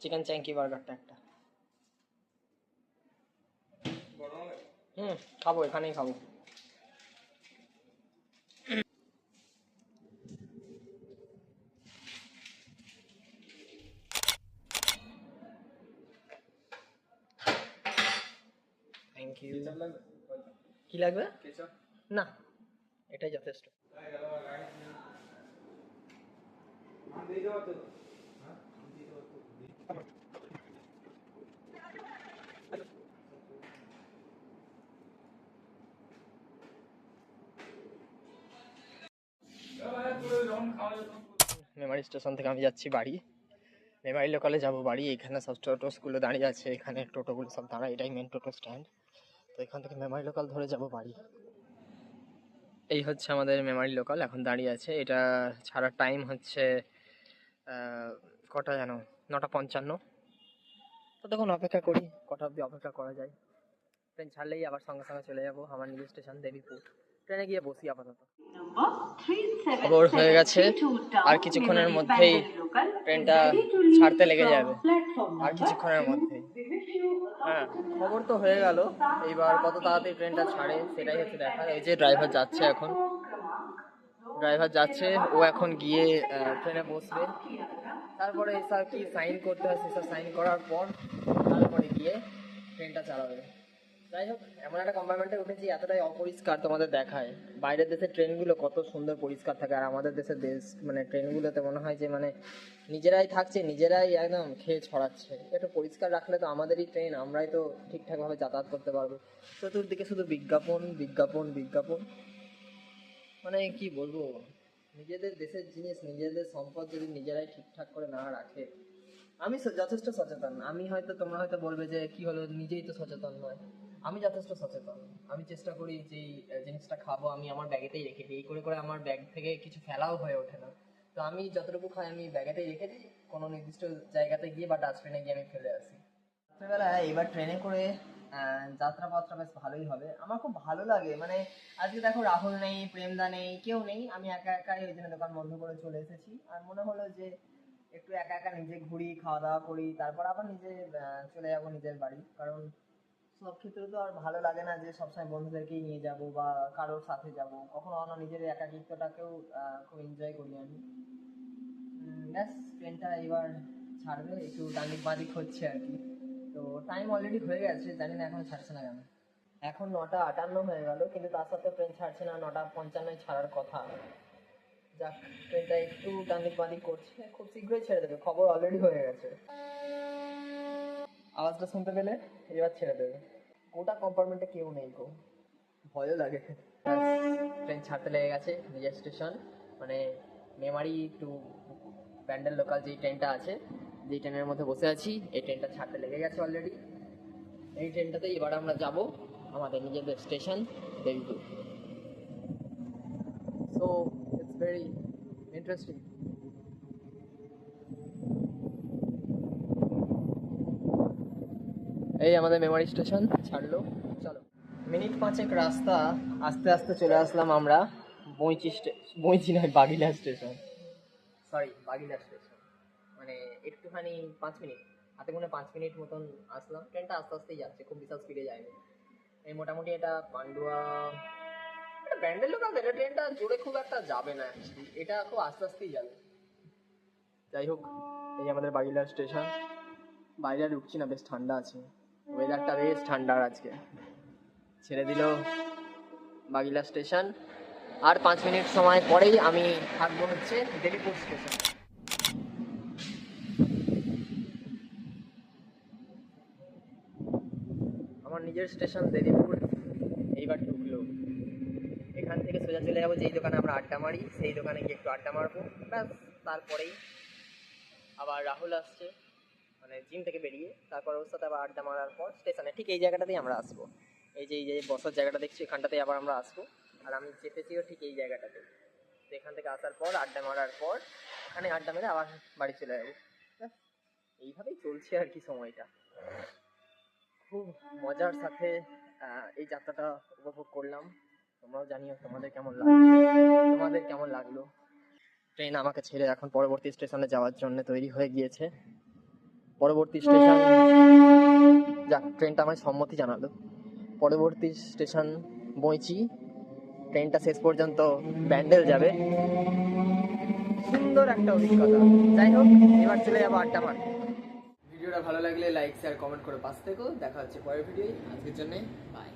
Chicken chunky বার্গারটা একটা। হুম খাব এখানেই খাব। থ্যাংক কি লাগবে? না এটাই যথেষ্ট। মেমারি স্টেশন থেকে আমি যাচ্ছি বাড়ি। মেমারি লোকালে যাব বাড়ি। এখানে সব টোটোসগুলো দাঁড়িয়ে আছে। এখানে টোটোগুলো সব দাঁড়ায়। এটাই মেন টোটো স্ট্যান্ড তো এখান থেকে মেমারি লোকাল ধরে যাব বাড়ি। এই হচ্ছে আমাদের মেমারি লোকাল এখন দাঁড়িয়ে আছে। এটা ছাড়ার টাইম হচ্ছে কটা জানো নটা পঞ্চান্ন। তো তখন অপেক্ষা করি কটা অবধি অপেক্ষা করা যায়। ট্রেন ছাড়লেই আবার সঙ্গে সঙ্গে চলে যাব আমার নিজের স্টেশন দেবীপুর। ট্রেনে গিয়ে বসি আপাতত। খবর হয়ে গেছে আর কিছুক্ষণের মধ্যেই ট্রেনটা ছাড়তে লেগে যাবে। আর কিছুক্ষণের মধ্যেই। হ্যাঁ খবর তো হয়ে গেল। এইবার কত তাড়াতাড়ি ট্রেনটা ছাড়ে সেটাই হচ্ছে দেখার এই যে ড্রাইভার যাচ্ছে এখন। ড্রাইভার যাচ্ছে, ও এখন গিয়ে ট্রেনে বসবে। তারপরে এসব কি সাইন করতে হয় সেসব সাইন করার পর তারপরে গিয়ে ট্রেনটা চালাবে। যাই হোক, এমন একটা কম্পার্টমেন্টে উঠেছি, এতটাই অপরিষ্কার তোমাদের দেখায়। বাইরের দেশের ট্রেনগুলো কত সুন্দর পরিষ্কার থাকে, আর আমাদের দেশের দেশ মানে ট্রেনগুলোতে মনে হয় যে মানে নিজেরাই থাকছে, নিজেরাই একদম খেয়ে ছড়াচ্ছে। একটু পরিষ্কার রাখলে তো আমাদেরই ট্রেন, আমরাই তো ঠিকঠাকভাবে যাতায়াত করতে পারব। চতুর্দিকে শুধু বিজ্ঞাপন বিজ্ঞাপন বিজ্ঞাপন। মানে কি বলব? নিজেদের দেশের জিনিস, নিজেদের সম্পদ যদি নিজেরাই ঠিকঠাক করে না রাখে, আমি যথেষ্ট সচেতন। আমি হয়তো, তোমরা হয়তো বলবে যে, কি হলো, নিজেই তো সচেতন নয়। আমি যথেষ্ট সচেতন। আমি চেষ্টা করি যে জিনিসটা খাব, আমি আমার ব্যাগেতেই রেখে দিই। এই করে করে আমার ব্যাগ থেকে কিছু ফেলাও হয়ে ওঠে না। তো আমি যতটুকু খাই, আমি ব্যাগেতেই রেখে দিই। কোনো নির্দিষ্ট জায়গাতে গিয়ে বা ডাস্টবিনে গিয়ে আমি ফেলে আসি। রাত্রেবেলা এবার ট্রেনে করে যাত্রাপাত্রা বেশ ভালোই হবে। আমার খুব ভালো লাগে। মানে আজকে দেখো রাহুল নেই, প্রেমদা নেই, কেউ নেই। আমি একা একাই ওই জন্য দোকান বন্ধ করে চলে এসেছি। আর মনে হলো যে একটু একা একা নিজে ঘুরি, খাওয়া দাওয়া করি, তারপর আবার নিজে চলে যাব নিজের বাড়ি। কারণ সব ক্ষেত্রে তো আর ভালো লাগে না যে সবসময় বন্ধুদেরকেই নিয়ে যাব বা কারোর সাথে যাব। কখনো কখনো নিজের একাকিত্বটাকেও খুব এনজয় করি আমি। ব্যাস ট্রেনটা এবার ছাড়বে। একটু ডান্দিক বাদিক হচ্ছে আর কি। তো টাইম অলরেডি হয়ে গেছে, জানি না এখন ছাড়ছে না কেন। এখন নটা আটান্ন হয়ে গেল, কিন্তু তার সাথে ট্রেন ছাড়ছে না, নটা পঞ্চান্নয় ছাড়ার কথা। যাক ট্রেনটা একটু ডান্দিক বাদিক করছে, খুব শীঘ্রই ছেড়ে দেবে, খবর অলরেডি হয়ে গেছে। আওয়াজটা শুনতে পেলে এবার ছেড়ে দেবে। গোটা কম্পার্টমেন্টে কেউ নেই গো। ভয়ও লাগে। ট্রেন ছাড়তে লেগে গেছে নিজের স্টেশন মানে মেমারি টু ব্যান্ডেল লোকাল যেই ট্রেনটা আছে যেই ট্রেনের মধ্যে বসে আছি, এই ট্রেনটা ছাড়তে লেগে গেছে অলরেডি এই ট্রেনটাতে এবার আমরা যাব আমাদের নিজেদের station Debipur so it's very interesting এই আমাদের মেমারি স্টেশন ছাড়লো। চলো। মিনিট পাঁচেক রাস্তা, আস্তে আস্তে চলে আসলাম আমরা বইচি বইচি নয়, Bagila station sorry Bagila station মানে একটুখানি পাঁচ মিনিট। হাতে গুনে পাঁচ মিনিট মতন আসলাম। ট্রেনটা আস্তে আস্তেই যাচ্ছে, খুব বিশাল স্পিডে যায়নি। এই মোটামুটি এটা পান্ডুয়া এটা ব্যান্ডেল লোকাল এটা ট্রেনটা জোরে খুব একটা যাবে না। এটা খুব আস্তে আস্তেই যাবে। যাই হোক, এই আমাদের বাগিলা স্টেশন বাইরে ঢুকছি না, বেশ ঠান্ডা আছে। ওয়েদারটা বেশ ঠান্ডা আজকে। ছেড়ে দিল বাগিলা স্টেশন আর পাঁচ মিনিট সময় পরেই আমি থাকব হচ্ছে দেবীপুর স্টেশন আমার নিজের স্টেশন দেবীপুর এইবার ঢুকলো। এখান থেকে সোজা চলে যাব, যেই দোকানে আমরা আড্ডা মারি, সেই দোকানে গিয়ে একটু আড্ডা মারবো। ব্যাস, তারপরেই আবার রাহুল আসছে মানে জিম থেকে বেরিয়ে। তারপর ওর সাথে আবার আড্ডা মারার পর স্টেশনে ঠিক এই জায়গাটাতেই আমরা আসব। এই যে এই যে বসার জায়গাটা দেখছি, এখানটাতেই আবার আমরা আসব। আর আমি চেপেছিও ঠিক এই জায়গাটাতে। তো এখান থেকে আসার পর, আড্ডা মারার পর, এখানে আড্ডা মেরে আবার বাড়ি চলে যাব। এইভাবেই চলছে আর কি সময়টা। খুব মজার সাথে এই যাত্রাটা উপভোগ করলাম। তোমরাও জানিও তোমাদের কেমন লাগল। তোমাদের কেমন লাগল? ট্রেন আমাকে ছেড়ে এখন পরবর্তী স্টেশনে যাওয়ার জন্য তৈরি হয়ে গিয়েছে। পরবর্তী স্টেশন, যাক, ট্রেনটা আমায় সম্মতি জানালো। পরবর্তী স্টেশন বইচি ট্রেনটা শেষ পর্যন্ত ব্যান্ডেল যাবে। সুন্দর একটা অভিজ্ঞতা। যাই হোক, এবার চলে যাব আড্ডা মারতে। ভিডিওটা ভালো লাগলে লাইক শেয়ার কমেন্ট করে পাশ থেকো। দেখা হচ্ছে পরের ভিডিও আজকের জন্য বাই